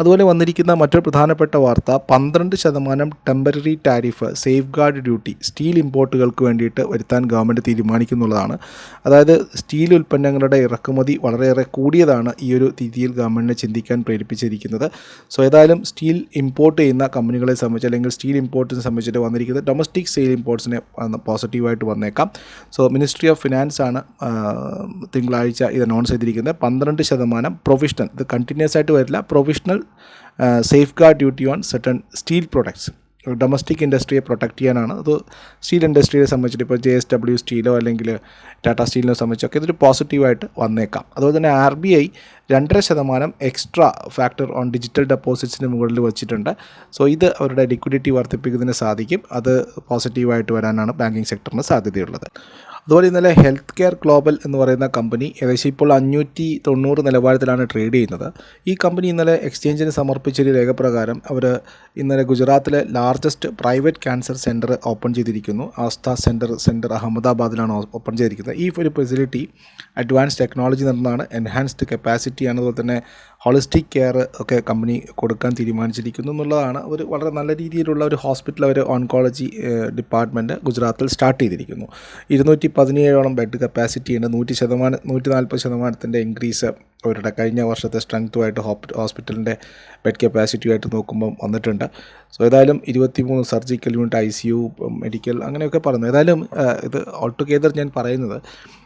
അതുപോലെ വന്നിരിക്കുന്ന മറ്റൊരു പ്രധാനപ്പെട്ട വാർത്ത പന്ത്രണ്ട് ശതമാനം temporary tariff safeguard duty steel ഇമ്പോർട്ടുകൾക്ക് വേണ്ടിയിട്ട് വരുത്താൻ ഗവൺമെന്റ് തീരുമാനിക്കുന്നുള്ളതാണ്. അതായത് സ്റ്റീൽ ഉൽപ്പന്നങ്ങളുടെ ഇറക്കുമതി വളരെയേറെ കൂടിയതാണ് ഈ ഒരു രീതിയിൽ ഗവൺമെന്റിനെ ചിന്തിക്കാൻ പ്രേരിപ്പിച്ചിരിക്കുന്നത്. സോ ഏതായാലും സ്റ്റീൽ ഇമ്പോർട്ട് ചെയ്യുന്ന കമ്പനികളെ സംബന്ധിച്ച് അല്ലെങ്കിൽ സ്റ്റീൽ ഇമ്പോർട്ടിനെ സംബന്ധിച്ചിട്ട് വന്നിരിക്കുന്നത് ഡൊമസ്റ്റിക് സെയിൽ ഇമ്പോർട്ട്സിനെ പോസിറ്റീവായിട്ട് വന്നേക്കാം. സോ മിനിസ്ട്രി ഓഫ് ഫിനാൻസ് ആണ് തിങ്കളാഴ്ച ഇത് അനൗൺസ് ചെയ്തിരിക്കുന്നത്. പന്ത്രണ്ട് ശതമാനം പ്രൊവിഷണൽ ഇത് കണ്ടിന്യൂസ് ആയിട്ട് വരില്ല. Provisional safeguard duty on certain steel products domestic ഇൻഡസ്ട്രിയെ protect ചെയ്യാനാണ്. അത് സ്റ്റീൽ ഇൻഡസ്ട്രിയെ സംബന്ധിച്ചിട്ട് ഇപ്പോൾ ജെ എസ് ഡബ്ല്യു സ്റ്റീലോ അല്ലെങ്കിൽ ടാറ്റ സ്റ്റീലിനോ സംബന്ധിച്ചൊക്കെ ഇതൊരു പോസിറ്റീവായിട്ട് വന്നേക്കാം. അതുപോലെ തന്നെ ആർ ബി ഐ രണ്ടര ശതമാനം എക്സ്ട്രാ ഫാക്ടർ ഓൺ ഡിജിറ്റൽ ഡെപ്പോസിറ്റ്സിന് മുകളിൽ വെച്ചിട്ടുണ്ട്. സോ ഇത് അവരുടെ ലിക്വിഡിറ്റി വർദ്ധിപ്പിക്കുന്നതിന് സാധിക്കും. അത് പോസിറ്റീവായിട്ട് വരാനാണ് ബാങ്കിങ് സെക്ടറിന് സാധ്യതയുള്ളത്. അതുപോലെ ഇന്നലെ ഹെൽത്ത് കെയർ ഗ്ലോബൽ എന്ന് പറയുന്ന കമ്പനി ഏകദേശം ഇപ്പോൾ അഞ്ഞൂറ്റി തൊണ്ണൂറ് നിലവാരത്തിലാണ് ട്രേഡ് ചെയ്യുന്നത്. ഈ കമ്പനി ഇന്നലെ എക്സ്ചേഞ്ചിന് സമർപ്പിച്ചൊരു രേഖ പ്രകാരം അവർ ഇന്നലെ ഗുജറാത്തിലെ largest private cancer centre open ചെയ്തിരിക്കുന്നു. ആസ്ഥ സെന്റർ സെന്റർ അഹമ്മദാബാദിലാണ് ഓപ്പൺ ചെയ്തിരിക്കുന്നത്. ഈ ഒരു ഫെസിലിറ്റി അഡ്വാൻസ് ടെക്നോളജി നിന്നാണ് എൻഹാൻസ്ഡ് കപ്പാസിറ്റിയാണ് അതുപോലെ തന്നെ ഹോളിസ്റ്റിക് കെയർ ഒക്കെ കമ്പനി കൊടുക്കാൻ തീരുമാനിച്ചിരിക്കുന്നു എന്നുള്ളതാണ്. ഒരു വളരെ നല്ല രീതിയിലുള്ള ഒരു ഹോസ്പിറ്റൽ അവർ ഓൺകോളജി ഡിപ്പാർട്ട്മെന്റ് ഗുജറാത്തിൽ സ്റ്റാർട്ട് ചെയ്തിരിക്കുന്നു. ഇരുന്നൂറ്റി പതിനേഴോളം ബെഡ് കപ്പാസിറ്റി ഉണ്ട്. നൂറ്റി ശതമാനം നൂറ്റി നാൽപ്പത് ശതമാനത്തിന്റെ ഇൻക്രീസ് അവരുടെ കഴിഞ്ഞ വർഷത്തെ സ്ട്രെങ്ത്തുമായിട്ട് ഹോസ്പിറ്റലിന്റെ ബെഡ് കപ്പാസിറ്റിയുമായിട്ട് നോക്കുമ്പം വന്നിട്ടുണ്ട്. സോ ഏതായാലും ഇരുപത്തി മൂന്ന് surgical unit I C U medical അങ്ങനെയൊക്കെ പറയുന്നു. ഏതായാലും ഇത് ഓൾ ടുഗെദർ ഞാൻ പറയുന്നത്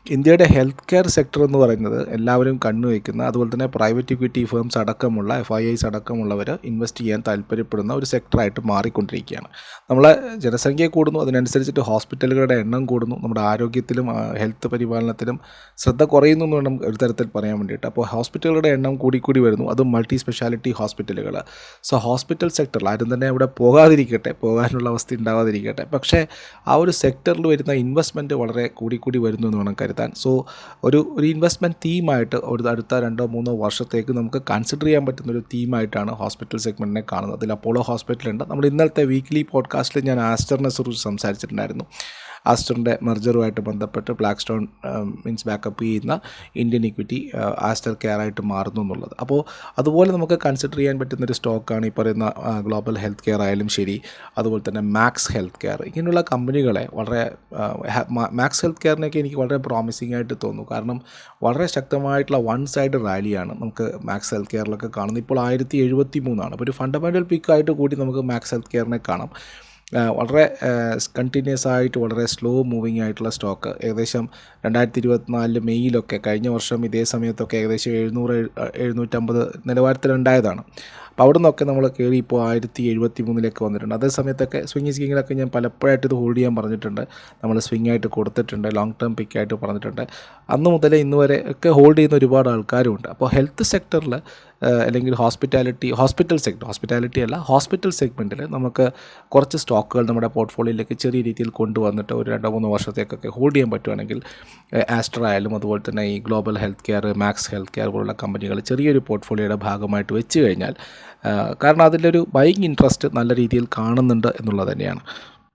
ഇന്ത്യയുടെ ഹെൽത്ത് കെയർ സെക്ടർ എന്ന് പറയുന്നത് എല്ലാവരും കണ്ണുവയ്ക്കുന്ന അതുപോലെ തന്നെ പ്രൈവറ്റ് ഇക്വിറ്റി ഫേംസ് അടക്കമുള്ള എഫ് ഐ ഐസ് അടക്കമുള്ളവർ ഇൻവെസ്റ്റ് ചെയ്യാൻ താല്പര്യപ്പെടുന്ന ഒരു സെക്ടറായിട്ട് മാറിക്കൊണ്ടിരിക്കുകയാണ്. നമ്മളെ ജനസംഖ്യ കൂടുന്നു അതിനനുസരിച്ചിട്ട് ഹോസ്പിറ്റലുകളുടെ എണ്ണം കൂടുന്നു നമ്മുടെ ആരോഗ്യത്തിലും ഹെൽത്ത് പരിപാലനത്തിലും ശ്രദ്ധ കുറയുന്നു എന്ന് വേണം ഒരു തരത്തിൽ പറയാൻ വേണ്ടിയിട്ട്. അപ്പോൾ ഹോസ്പിറ്റലുകളുടെ എണ്ണം കൂടിക്കൂടി വരുന്നു അതും മൾട്ടി സ്പെഷ്യാലിറ്റി ഹോസ്പിറ്റലുകൾ സോ ഹോസ്പിറ്റൽ സെക്ടറിൽ ആരും തന്നെ അവിടെ പോകാതിരിക്കട്ടെ പോകാനുള്ള അവസ്ഥ ഉണ്ടാവാതിരിക്കട്ടെ. പക്ഷേ ആ ഒരു സെക്ടറിൽ വരുന്ന ഇൻവെസ്റ്റ്മെന്റ് വളരെ കൂടിക്കൂടി വരുന്നു എന്ന് വേണം കരുതാൻ സോ ഒരു ഒരു ഇൻവെസ്റ്റ്മെന്റ് തീമായിട്ട് ഒരു അടുത്ത രണ്ടോ മൂന്നോ വർഷത്തേക്ക് നമുക്ക് കൺസിഡർ ചെയ്യാൻ പറ്റുന്ന ഒരു തീമായിട്ടാണ് ഹോസ്പിറ്റൽ സെഗ്മെന്റിനെ കാണുന്നത്. അതിൽ അപ്പോളോ ഹോസ്പിറ്റലുണ്ട് നമ്മൾ ഇന്നലത്തെ വീക്ക്ലി പോഡ്കാസ്റ്റിൽ ഞാൻ ആസ്റ്ററിനെ കുറിച്ച് സംസാരിച്ചിട്ടുണ്ടായിരുന്നു. ആസ്റ്ററിന്റെ മെർജറുമായിട്ട് ബന്ധപ്പെട്ട് ബ്ലാക്ക് സ്റ്റോൺ മീൻസ് ബാക്കപ്പ് ചെയ്യുന്ന ഇന്ത്യൻ ഇക്വിറ്റി ആസ്റ്റർ കെയർ ആയിട്ട് മാറുന്നു എന്നുള്ളത്. അപ്പോൾ അതുപോലെ നമുക്ക് കൺസിഡർ ചെയ്യാൻ പറ്റുന്ന ഒരു സ്റ്റോക്കാണ് ഈ പറയുന്ന ഗ്ലോബൽ ഹെൽത്ത് കെയർ ആയാലും ശരി അതുപോലെ തന്നെ മാക്സ് ഹെൽത്ത് കെയർ ഇങ്ങനെയുള്ള കമ്പനികളെ വളരെ മാക്സ് ഹെൽത്ത് കെയറിനൊക്കെ എനിക്ക് വളരെ പ്രോമിസിംഗ് ആയിട്ട് തോന്നുന്നു. കാരണം വളരെ ശക്തമായിട്ടുള്ള വൺ സൈഡ് റാലിയാണ് നമുക്ക് മാക്സ് ഹെൽത്ത് കെയറിലൊക്കെ കാണുന്നത്. ഇപ്പോൾ ആയിരത്തി എഴുപത്തി മൂന്നാണ് അപ്പോൾ ഒരു ഫണ്ടമെന്റൽ പിക്കായിട്ട് കൂടി നമുക്ക് മാക്സ് ഹെൽത്ത് കെയറിനെ കാണാം. വളരെ കണ്ടിന്യൂസ് ആയിട്ട് വളരെ സ്ലോ മൂവിങ് ആയിട്ടുള്ള സ്റ്റോക്ക് ഏകദേശം രണ്ടായിരത്തി ഇരുപത്തിനാലിൽ മെയ്യിലൊക്കെ കഴിഞ്ഞ വർഷം ഇതേ സമയത്തൊക്കെ ഏകദേശം എഴുന്നൂറ് എഴു- എഴുന്നൂറ്റമ്പത് നിലവാരത്തിലുണ്ടായതാണ്. അപ്പോൾ അവിടെ നിന്നൊക്കെ നമ്മൾ കയറി ഇപ്പോൾ ആയിരത്തി എഴുപത്തി മൂന്നിലേക്ക് വന്നിട്ടുണ്ട്. അതേ സമയത്തൊക്കെ സ്വിംഗ് സ്കിങ്ങിലൊക്കെ ഞാൻ പലപ്പോഴായിട്ട് ഇത് ഹോൾഡ് ചെയ്യാൻ പറഞ്ഞിട്ടുണ്ട്. നമ്മൾ സ്വിങ് ആയിട്ട് കൊടുത്തിട്ടുണ്ട് ലോങ് ടേം പിക്ക് ആയിട്ട് പറഞ്ഞിട്ടുണ്ട്. അന്ന് മുതലേ ഇന്ന് വരെ ഒക്കെ ഹോൾഡ് ചെയ്യുന്ന ഒരുപാട് ആൾക്കാരുമുണ്ട്. അപ്പോൾ ഹെൽത്ത് സെക്ടറിൽ അല്ലെങ്കിൽ ഹോസ്പിറ്റാലിറ്റി ഹോസ്പിറ്റൽ സെഗ്മെന്റ് ഹോസ്പിറ്റാലിറ്റി അല്ല ഹോസ്പിറ്റൽ സെഗ്മെന്റിൽ നമുക്ക് കുറച്ച് സ്റ്റോക്കുകൾ നമ്മുടെ പോർട്ട്ഫോളിയോയിലേക്ക് ചെറിയ രീതിയിൽ കൊണ്ടുവന്നിട്ട് ഒരു രണ്ടോ മൂന്നോ വർഷത്തേക്കൊക്കെ ഹോൾഡ് ചെയ്യാൻ പറ്റുവാണെങ്കിൽ ആസ്ട്ര ആയാലും അതുപോലെ തന്നെ ഈ global health care Max health care പോലുള്ള കമ്പനികൾ ചെറിയൊരു പോർട്ട്ഫോളിയോയുടെ ഭാഗമായിട്ട് വെച്ച് കഴിഞ്ഞാൽ കാരണം അതിന്റെ ഒരു ബൈങ് ഇൻട്രസ്റ്റ് നല്ല രീതിയിൽ കാണുന്നുണ്ട് എന്നുള്ളത് തന്നെയാണ്.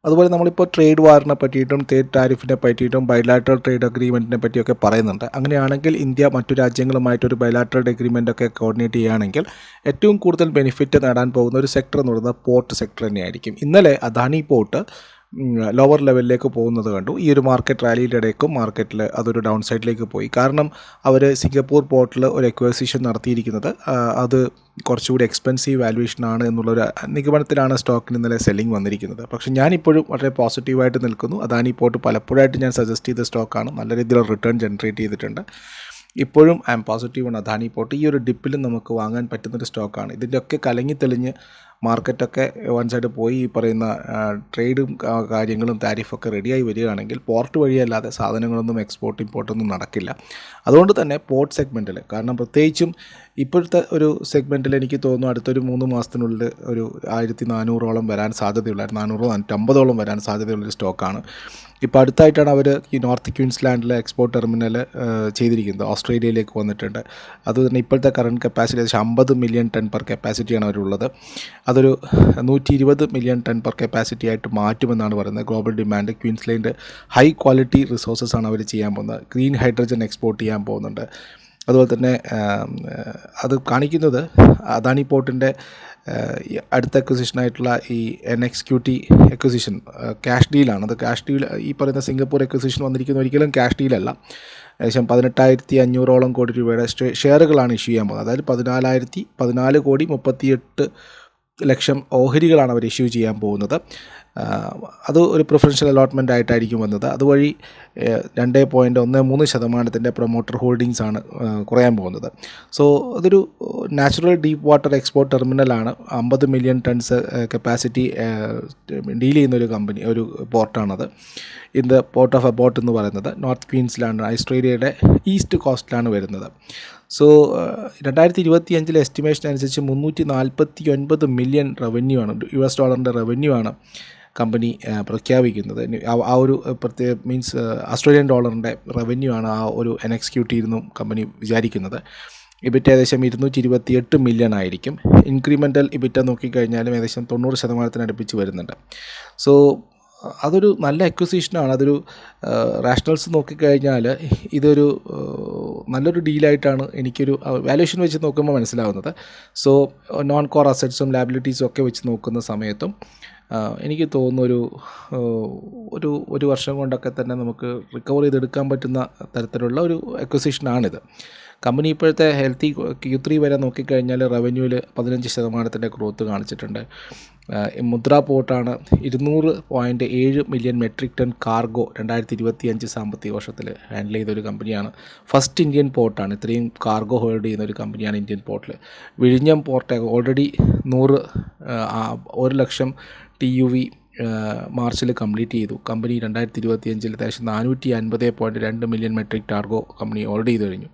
അതുപോലെ നമ്മളിപ്പോൾ ട്രേഡ് വാറിനെ പറ്റിയിട്ടും ട്രേഡ് ടാരിഫിനെ പറ്റിയിട്ടും ബൈലാറ്ററൽ ട്രേഡ് അഗ്രിമെന്റിനെ പറ്റിയൊക്കെ പറയുന്നുണ്ട്. അങ്ങനെയാണെങ്കിൽ ഇന്ത്യ മറ്റു രാജ്യങ്ങളുമായിട്ടൊരു ബൈലാറ്ററൽ അഗ്രിമെന്റ് ഒക്കെ കോർഡിനേറ്റ് ചെയ്യുകയാണെങ്കിൽ ഏറ്റവും കൂടുതൽ ബെനിഫിറ്റ് നേടാൻ പോകുന്ന ഒരു സെക്ടർ എന്ന് പറയുന്നത് പോർട്ട് സെക്ടർ തന്നെയായിരിക്കും. ഇന്നലെ അദാനി പോർട്ട് ലോവർ ലെവലിലേക്ക് പോകുന്നത് കണ്ടു. ഈ ഒരു മാർക്കറ്റ് റാലിയുടെ ഇടയ്ക്കും മാർക്കറ്റിൽ അതൊരു ഡൗൺ സൈഡിലേക്ക് പോയി. കാരണം അവർ സിംഗപ്പൂർ പോർട്ടിൽ ഒരു എക്വസിഷൻ നടത്തിയിരിക്കുന്നത്. അത് കുറച്ചുകൂടി എക്സ്പെൻസീവ് വാല്യുവേഷൻ ആണ് എന്നുള്ളൊരു നിഗമനത്തിലാണ് സ്റ്റോക്കിന് ഇന്നലെ സെല്ലിംഗ് വന്നിരിക്കുന്നത്. പക്ഷേ ഞാനിപ്പോഴും വളരെ പോസിറ്റീവായിട്ട് നിൽക്കുന്നു. അദാനി പോർട്ട് പലപ്പോഴായിട്ട് ഞാൻ സജസ്റ്റ് ചെയ്ത സ്റ്റോക്കാണ് നല്ല രീതിയിലുള്ള റിട്ടേൺ ജനറേറ്റ് ചെയ്തിട്ടുണ്ട്. ഇപ്പോഴും ഐ എം പോസിറ്റീവ് ആണ്. അദാനി പോട്ട് ഈ ഒരു ഡിപ്പിലും നമുക്ക് വാങ്ങാൻ പറ്റുന്നൊരു സ്റ്റോക്കാണ് ഇതിന്റെയൊക്കെ കലങ്ങി തെളിഞ്ഞ് മാർക്കറ്റൊക്കെ വൺ സൈഡ് പോയി ഈ പറയുന്ന ട്രേഡും കാര്യങ്ങളും താരിഫൊക്കെ റെഡിയായി വരികയാണെങ്കിൽ പോർട്ട് വഴിയല്ലാതെ സാധനങ്ങളൊന്നും എക്സ്പോർട്ട് ഇമ്പോർട്ടൊന്നും നടക്കില്ല. അതുകൊണ്ട് തന്നെ പോർട്ട് സെഗ്മെന്റിൽ കാരണം പ്രത്യേകിച്ചും ഇപ്പോഴത്തെ ഒരു സെഗ്മെന്റിൽ എനിക്ക് തോന്നുന്നു അടുത്തൊരു മൂന്ന് മാസത്തിനുള്ളിൽ ഒരു ആയിരത്തി നാനൂറോളം വരാൻ സാധ്യതയുള്ള നാനൂറോ നാനൂറ്റമ്പതോളം വരാൻ സാധ്യതയുള്ളൊരു സ്റ്റോക്കാണ്. ഇപ്പോൾ അടുത്തായിട്ടാണ് അവർ ഈ നോർത്ത് ക്യൂൻസ്ലാൻഡിലെ എക്സ്പോർട്ട് ടെർമിനൽ ചെയ്തിരിക്കുന്നത്. ഓസ്ട്രേലിയയിലേക്ക് വന്നിട്ടുണ്ട്. അതുതന്നെ ഇപ്പോഴത്തെ കറണ്ട് കപ്പാസിറ്റി ഏകദേശം അമ്പത് മില്യൺ ടൺ പെർ കപ്പാസിറ്റിയാണ് അവരുള്ളത്. അതൊരു നൂറ്റി ഇരുപത് മില്യൺ ടൺ പെർ കപ്പാസിറ്റി ആയിട്ട് മാറ്റുമെന്നാണ് പറയുന്നത്. Global demand Queensland high quality resources ആണ് അവർ ചെയ്യാൻ പോകുന്നത്. ഗ്രീൻ ഹൈഡ്രജൻ എക്സ്പോർട്ട് ചെയ്യാൻ പോകുന്നുണ്ട്. അതുപോലെ തന്നെ അത് കാണിക്കുന്നത് അദാനി പോർട്ടിന്റെ അടുത്ത അക്വസിഷനായിട്ടുള്ള ഈ N X Q T acquisition cash ഡീലാണ് അത് ക്യാഷ് ഡീൽ ഈ പറയുന്ന സിംഗപ്പൂർ അക്വസിഷൻ വന്നിരിക്കുന്ന ഒരിക്കലും ക്യാഷ് ഡീലല്ല ഏകദേശം പതിനെട്ടായിരത്തി അഞ്ഞൂറോളം കോടി രൂപയുടെ ഷെയറുകളാണ് ഇഷ്യൂ ചെയ്യാൻ പോകുന്നത്. അതായത് പതിനാലായിരത്തി പതിനാല് കോടി മുപ്പത്തിയെട്ട് ലക്ഷം ഓഹരികളാണ് അവർ ഇഷ്യൂ ചെയ്യാൻ പോകുന്നത്. അത് ഒരു പ്രിഫറൻഷ്യൽ അലോട്ട്മെന്റ് ആയിട്ടായിരിക്കും വന്നത്. അതുവഴി രണ്ട് പോയിന്റ് ഒന്ന് മൂന്ന് ശതമാനത്തിന്റെ പ്രൊമോട്ടർ ഹോൾഡിങ്സ് ആണ് കുറയാൻ പോകുന്നത്. സോ അതൊരു നാച്ചുറൽ ഡീപ്പ് വാട്ടർ എക്സ്പോർട്ട് ടെർമിനലാണ് അമ്പത് മില്യൺ ടൺസ് കപ്പാസിറ്റി ഡീൽ ചെയ്യുന്ന ഒരു കമ്പനി ഒരു പോർട്ടാണത് in the port of Abbot എന്ന് പറയുന്നത് നോർത്ത് ക്വീൻസിലാണ് ഓസ്ട്രേലിയയുടെ ഈസ്റ്റ് കോസ്റ്റിലാണ് വരുന്നത്. സോ രണ്ടായിരത്തി ഇരുപത്തി അഞ്ചിലെ എസ്റ്റിമേഷൻ അനുസരിച്ച് മുന്നൂറ്റി നാൽപ്പത്തി ഒൻപത് മില്യൺ റവന്യൂ ആണ് യു എസ് ഡോളറിന്റെ റവന്യൂ ആണ്. കമ്പനി പ്രഖ്യാപിക്കുന്നത്. ആ ഒരു പ്രത്യേക മീൻസ് ഓസ്ട്രേലിയൻ ഡോളറിന്റെ റവന്യൂ ആണ് ആ ഒരു എൻ എക്സ്ക്യൂട്ടീവ് നിന്നും കമ്പനി വിചാരിക്കുന്നത്. ഇബിറ്റ് ഏകദേശം ഇരുന്നൂറ്റി ഇരുപത്തി എട്ട് മില്യൺ ആയിരിക്കും. ഇൻക്രിമെന്റൽ ഇബിറ്റ നോക്കിക്കഴിഞ്ഞാലും ഏകദേശം തൊണ്ണൂറ് ശതമാനത്തിന് അടുപ്പിച്ച് വരുന്നുണ്ട്. സോ അതൊരു നല്ല അക്വസിഷനാണ് അതൊരു റാഷണൽസ് നോക്കിക്കഴിഞ്ഞാൽ ഇതൊരു നല്ലൊരു ഡീലായിട്ടാണ് എനിക്കൊരു വാല്യുവേഷൻ വെച്ച് നോക്കുമ്പോൾ മനസ്സിലാവുന്നത്. സോ നോൺ കോർ അസറ്റ്സും ലാബിലിറ്റീസും ഒക്കെ വെച്ച് നോക്കുന്ന സമയത്തും എനിക്ക് തോന്നുന്നു ഒരു ഒരു ഒരു വർഷം കൊണ്ടൊക്കെ തന്നെ നമുക്ക് റിക്കവർ ചെയ്തെടുക്കാൻ പറ്റുന്ന തരത്തിലുള്ള ഒരു അക്വസിഷനാണിത് കമ്പനി ഇപ്പോഴത്തെ ഹെൽത്തി ക്യൂ ത്രീ വരെ നോക്കിക്കഴിഞ്ഞാൽ റവന്യൂവിൽ പതിനഞ്ച് ശതമാനത്തിന്റെ ഗ്രോത്ത് കാണിച്ചിട്ടുണ്ട്. മുദ്ര പോർട്ടാണ് ഇരുന്നൂറ് പോയിന്റ് ഏഴ് മില്യൺ മെട്രിക് ടൺ കാർഗോ രണ്ടായിരത്തി ഇരുപത്തി അഞ്ച് സാമ്പത്തിക വർഷത്തിൽ ഹാൻഡിൽ ചെയ്തൊരു കമ്പനിയാണ്. ഫസ്റ്റ് ഇന്ത്യൻ പോർട്ടാണ് ഇത്രയും കാർഗോ ഹോൾഡ് ചെയ്യുന്ന ഒരു കമ്പനിയാണ് ഇന്ത്യൻ പോർട്ടിൽ വിഴിഞ്ഞം പോർട്ട് ഓൾറെഡി നൂറ് ഒരു ലക്ഷം ടി യു വി മാർച്ചിൽ കംപ്ലീറ്റ് ചെയ്തു. കമ്പനി രണ്ടായിരത്തി ഇരുപത്തിയഞ്ചിൽ ഏകദേശം നാനൂറ്റി അൻപത് പോയിന്റ് രണ്ട് മില്യൺ മെട്രിക് ടാർഗോ കമ്പനി ഓർഡർ ചെയ്ത് കഴിഞ്ഞു.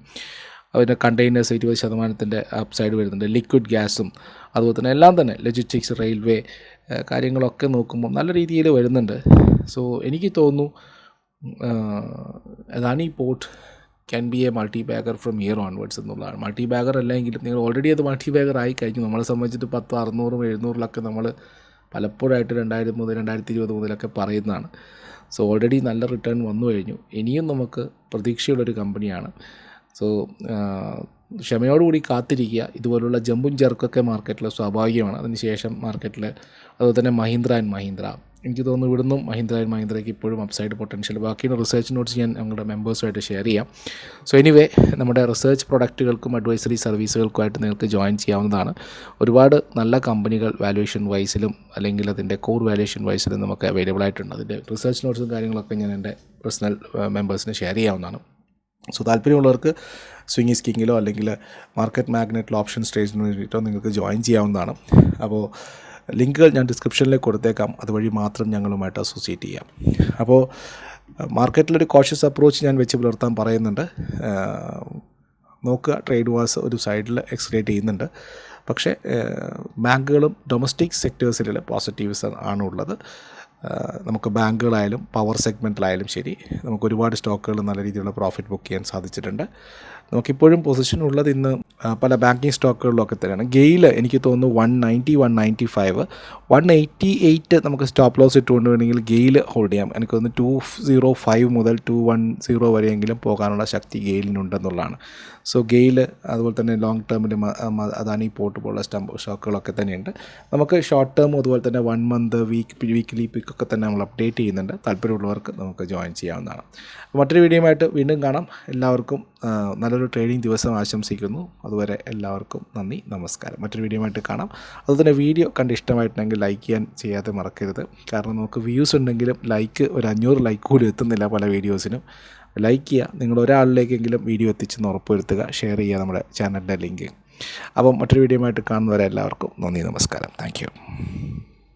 അതിന്റെ കണ്ടെയ്നേഴ്സ് ഇരുപത് ശതമാനത്തിന്റെ അപ്സൈഡ് വരുന്നുണ്ട്. ലിക്വിഡ് ഗ്യാസും അതുപോലെ തന്നെ എല്ലാം തന്നെ ലോജിസ്റ്റിക്സ് റെയിൽവേ കാര്യങ്ങളൊക്കെ നോക്കുമ്പോൾ നല്ല രീതിയിൽ വരുന്നുണ്ട്. സോ എനിക്ക് തോന്നുന്നു അതാണ് ഈ port can be a multibagger from year onwards എന്നുള്ളതാണ്. മൾട്ടി ബാഗർ അല്ലെങ്കിലും നിങ്ങൾ ഓൾറെഡി അത് മൾട്ടി ബാഗർ ആയി കഴിഞ്ഞു. നമ്മളെ സംബന്ധിച്ചിട്ട് പത്ത് അറുന്നൂറും എഴുന്നൂറിലൊക്കെ നമ്മൾ പലപ്പോഴായിട്ട് രണ്ടായിരം മുതൽ രണ്ടായിരത്തി ഇരുപത് മുതലൊക്കെ പറയുന്നതാണ്. സോ ഓൾറെഡി നല്ല റിട്ടേൺ വന്നു കഴിഞ്ഞു. ഇനിയും നമുക്ക് പ്രതീക്ഷയുള്ളൊരു കമ്പനിയാണ് സോ ക്ഷമയോടുകൂടി കാത്തിരിക്കുക. ഇതുപോലുള്ള ജമ്പും ചെറുക്കൊക്കെ മാർക്കറ്റിൽ സ്വാഭാവികമാണ്. അതിനുശേഷം മാർക്കറ്റിൽ അതുപോലെ തന്നെ മഹീന്ദ്ര ആൻഡ് മഹീന്ദ്ര. എനിക്ക് തോന്നുന്നു ഇവിടുന്നും മഹീന്ദ്ര ആൻഡ് മഹീന്ദ്രയ്ക്ക് ഇപ്പോഴും അപ്സൈഡ് പൊട്ടൻഷ്യൽ ബാക്കിയുള്ള റിസർച്ച് നോട്ട്സ് ഞാൻ ഞങ്ങളുടെ മെമ്പേഴ്സുമായിട്ട് ഷെയർ ചെയ്യാം. സോ എനിവേ നമ്മുടെ റിസർച്ച് പ്രൊഡക്റ്റുകൾക്കും അഡ്വൈസറി സർവീസുകൾക്കുമായിട്ട് നിങ്ങൾക്ക് ജോയിൻ ചെയ്യാവുന്നതാണ്. ഒരുപാട് നല്ല കമ്പനികൾ വാല്യുവേഷൻ വൈസിലും അല്ലെങ്കിൽ അതിന്റെ കോർ വാല്യുവേഷൻ വൈസിലും നമുക്ക് അവൈലബിൾ ആയിട്ടുണ്ട്. അതിന്റെ റിസർച്ച് നോട്ട്സും കാര്യങ്ങളൊക്കെ ഞാൻ എന്റെ പേഴ്സണൽ മെമ്പേഴ്സിന് ഷെയർ ചെയ്യാവുന്നതാണ്. സോ താല്പര്യമുള്ളവർക്ക് സ്വിങ്ങി സ്കിങ്ങിലോ അല്ലെങ്കിൽ മാർക്കറ്റ് മാഗ്നറ്റിലോ ഓപ്ഷൻ സ്റ്റേജിന് വേണ്ടിയിട്ടോ നിങ്ങൾക്ക് ജോയിൻ ചെയ്യാവുന്നതാണ്. അപ്പോൾ ലിങ്കുകൾ ഞാൻ ഡിസ്ക്രിപ്ഷനിലേക്ക് കൊടുത്തേക്കാം. അതുവഴി മാത്രം ഞങ്ങളുമായിട്ട് അസോസിയേറ്റ് ചെയ്യാം. അപ്പോൾ മാർക്കറ്റിലൊരു കോഷ്യസ് അപ്രോച്ച് ഞാൻ വെച്ച് പുലർത്താൻ പറയുന്നുണ്ട്. നോക്കുക ട്രേഡ് വാസ് ഒരു സൈഡിൽ എക്സ്ക്രിയേറ്റ് ചെയ്യുന്നുണ്ട്. പക്ഷേ ബാങ്കുകളും ഡൊമസ്റ്റിക് സെക്ടേഴ്സിൽ പോസിറ്റീവ്സ് ആണുള്ളത് നമുക്ക് ബാങ്കുകളായാലും പവർ സെഗ്മെന്റിലായാലും ശരി നമുക്ക് ഒരുപാട് സ്റ്റോക്കുകൾ നല്ല രീതിയിലുള്ള പ്രോഫിറ്റ് ബുക്ക് ചെയ്യാൻ സാധിച്ചിട്ടുണ്ട്. നമുക്കിപ്പോഴും പൊസിഷൻ ഉള്ളത് ഇന്ന് പല ബാങ്കിങ് സ്റ്റോക്കുകളിലൊക്കെ തന്നെയാണ്. ഗെയിൽ എനിക്ക് തോന്നുന്നു one ninety one ninety five one eighty eight നമുക്ക് സ്റ്റോപ്പ് ലോസ് ഇട്ടുകൊണ്ട് വേണമെങ്കിൽ ഗെയിൽ ഹോൾഡ് ചെയ്യാം. എനിക്ക് തോന്നുന്നു ടു സീറോ ഫൈവ് മുതൽ ടു വൺ സീറോ വരെയെങ്കിലും പോകാനുള്ള ശക്തി ഗെയിലിനുണ്ടെന്നുള്ളതാണ് സോ ഗെയിൽ അതുപോലെ തന്നെ ലോങ് ടേമിൽ ഈ പോർട്ട് പോലുള്ള സ്റ്റംപ് സ്റ്റോക്കുകളൊക്കെ തന്നെയുണ്ട്. നമുക്ക് ഷോർട്ട് ടേം അതുപോലെ തന്നെ വൺ മന്ത് വീക്ക് വീക്ക്ലി പിക്കൊക്കെ തന്നെ നമ്മൾ അപ്ഡേറ്റ് ചെയ്യുന്നുണ്ട്. താല്പര്യമുള്ളവർക്ക് നമുക്ക് ജോയിൻ ചെയ്യാവുന്നതാണ്. മറ്റൊരു വീഡിയോയുമായിട്ട് വീണ്ടും കാണാം. എല്ലാവർക്കും നല്ലൊരു ട്രേഡിംഗ് ദിവസം ആശംസിക്കുന്നു. അതുവരെ എല്ലാവർക്കും നന്ദി നമസ്കാരം. മറ്റൊരു വീഡിയോ ആയിട്ട് കാണാം. അതുപോലെ വീഡിയോ കണ്ട് ഇഷ്ടമായിട്ടുണ്ടെങ്കിൽ ലൈക്ക് ചെയ്യാൻ ചെയ്യാതെ മറക്കരുത്. കാരണം നമുക്ക് വ്യൂസ് ഉണ്ടെങ്കിലും ലൈക്ക് ഒരു അഞ്ഞൂറ് ലൈക്ക് കൂടി എത്തുന്നില്ല പല വീഡിയോസിനും ലൈക്ക് ചെയ്യുക നിങ്ങൾ ഒരാളിലേക്കെങ്കിലും വീഡിയോ എത്തിച്ചെന്ന് ഉറപ്പുവരുത്തുക. ഷെയർ ചെയ്യുക നമ്മുടെ ചാനലിന്റെ ലിങ്ക് അപ്പം മറ്റൊരു വീഡിയോ വീഡിയോയുമായിട്ട് കാണുന്നവരെ എല്ലാവർക്കും നന്ദി നമസ്കാരം. താങ്ക്